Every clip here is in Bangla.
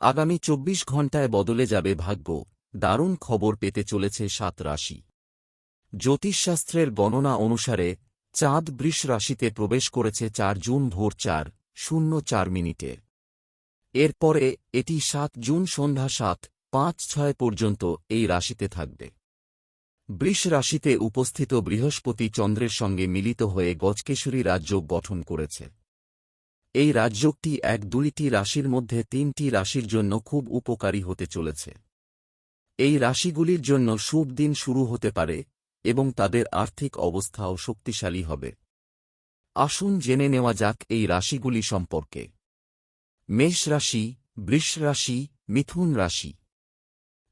আগামী চব্বিশ ঘণ্টায় বদলে যাবে ভাগ্য। দারুণ খবর পেতে চলেছে সাত রাশি। জ্যোতিষশাস্ত্রের গণনা অনুসারে চাঁদ বৃষ রাশিতে প্রবেশ করেছে চার জুন ভোর চার, শূন্য চার মিনিটে। এরপরে এটি সাত জুন সন্ধ্যা সাত, পাঁচ ছয় পর্যন্ত এই রাশিতে থাকবে। বৃষ রাশিতে উপস্থিত বৃহস্পতি চন্দ্রের সঙ্গে মিলিত হয়ে গজকেশরী রাজযোগ গঠন করেছে। এই রাজযোগটি এক দুইটি রাশির মধ্যে তিনটি রাশির জন্য খুব উপকারী হতে চলেছে। এই রাশিগুলির জন্য শুভ দিন শুরু হতে পারে এবং তাদের আর্থিক অবস্থাও শক্তিশালী হবে। আসুন জেনে নেওয়া যাক এই রাশিগুলি সম্পর্কে। মেষ রাশি, বৃষ রাশি, মিথুন রাশি।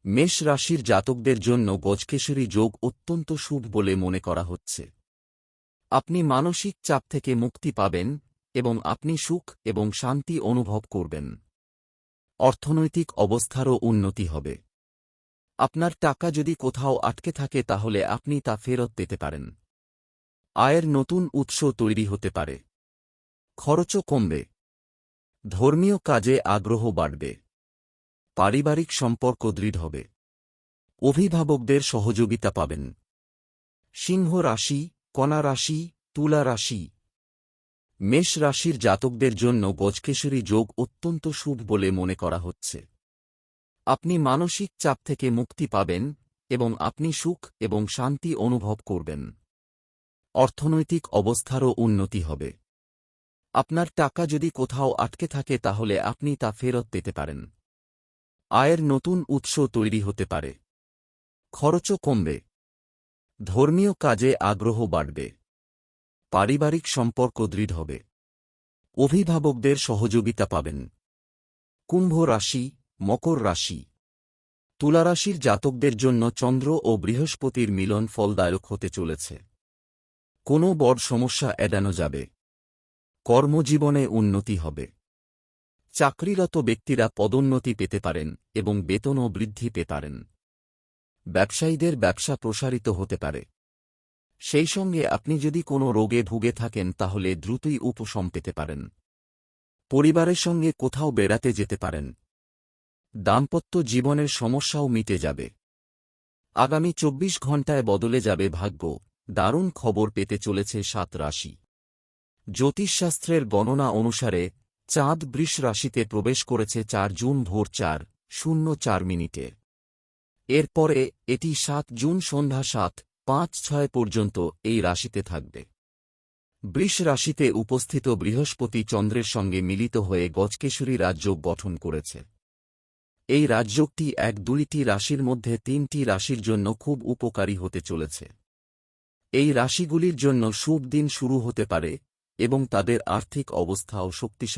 মেষ রাশির জাতকদের জন্য গজকেশরী যোগ অত্যন্ত শুভ বলে মনে করা হচ্ছে। আপনি মানসিক চাপ থেকে মুক্তি পাবেন এবং আপনি সুখ এবং শান্তি অনুভব করবেন। অর্থনৈতিক অবস্থারও উন্নতি হবে। আপনার টাকা যদি কোথাও আটকে থাকে তাহলে আপনি তা ফেরত পেতে পারেন। আয়ের নতুন উৎস তৈরি হতে পারে। খরচও কমবে। ধর্মীয় কাজে আগ্রহ বাড়বে। পারিবারিক সম্পর্ক দৃঢ় হবে। অভিভাবকদের সহযোগিতা পাবেন। সিংহ রাশি, কণা রাশি, তুলা রাশি মেষ রাশির জাতকদের জন্য গজকেশরী যোগ অত্যন্ত শুভ বলে মনে করা হচ্ছে। আপনি মানসিক চাপ থেকে মুক্তি পাবেন এবং আপনি সুখ এবং শান্তি অনুভব করবেন। অর্থনৈতিক অবস্থারও উন্নতি হবে। আপনার টাকা যদি কোথাও আটকে থাকে তাহলে আপনি তা ফেরত পেতে পারেন। আয়ের নতুন উৎস তৈরি হতে পারে। খরচও কমবে। ধর্মীয় কাজে আগ্রহ বাড়বে। পারিবারিক সম্পর্ক দৃঢ় হবে। অভিভাবকদের সহযোগিতা পাবেন। কুম্ভ রাশি, মকর রাশি। তুলারাশির জাতকদের জন্য চন্দ্র ও বৃহস্পতির মিলন ফলদায়ক হতে চলেছে। কোনো বড় সমস্যা এড়ানো যাবে। কর্মজীবনে উন্নতি হবে। চাকরিরত ব্যক্তিরা পদোন্নতি পেতে পারেন এবং বেতনও বৃদ্ধি পেতে পারেন। ব্যবসায়ীদের ব্যবসা প্রসারিত হতে পারে। সেই সঙ্গে আপনি যদি কোনো রোগে ভুগে থাকেন তাহলে দ্রুতই উপশম পেতে পারেন। পরিবারের সঙ্গে কোথাও বেড়াতে যেতে পারেন। দাম্পত্য জীবনের সমস্যাও মিটে যাবে। আগামী চব্বিশ ঘণ্টায় বদলে যাবে ভাগ্য। দারুণ খবর পেতে চলেছে সাত রাশি। জ্যোতিষশাস্ত্রের গণনা অনুসারে চাঁদ বৃষ রাশিতে প্রবেশ করেছে চার জুন ভোর চার, শূন্য চার মিনিটে। এরপরে এটি সাত জুন সন্ধ্যা সাত পাঁচ ছয় পর্যন্ত এই রাশিতে থাকবে। বৃষ রাশিতে উপস্থিত বৃহস্পতি চন্দ্রের সঙ্গে মিলিত হয়ে গজকেশরী রাজযোগ গঠন করেছে। এই রাজযোগটি এক দুইটি রাশির মধ্যে তিনটি রাশির জন্য খুব উপকারী হতে চলেছে। এই রাশিগুলির জন্য শুভ দিন শুরু হতে পারে এবং তাদের আর্থিক অবস্থাও শক্তিশালী।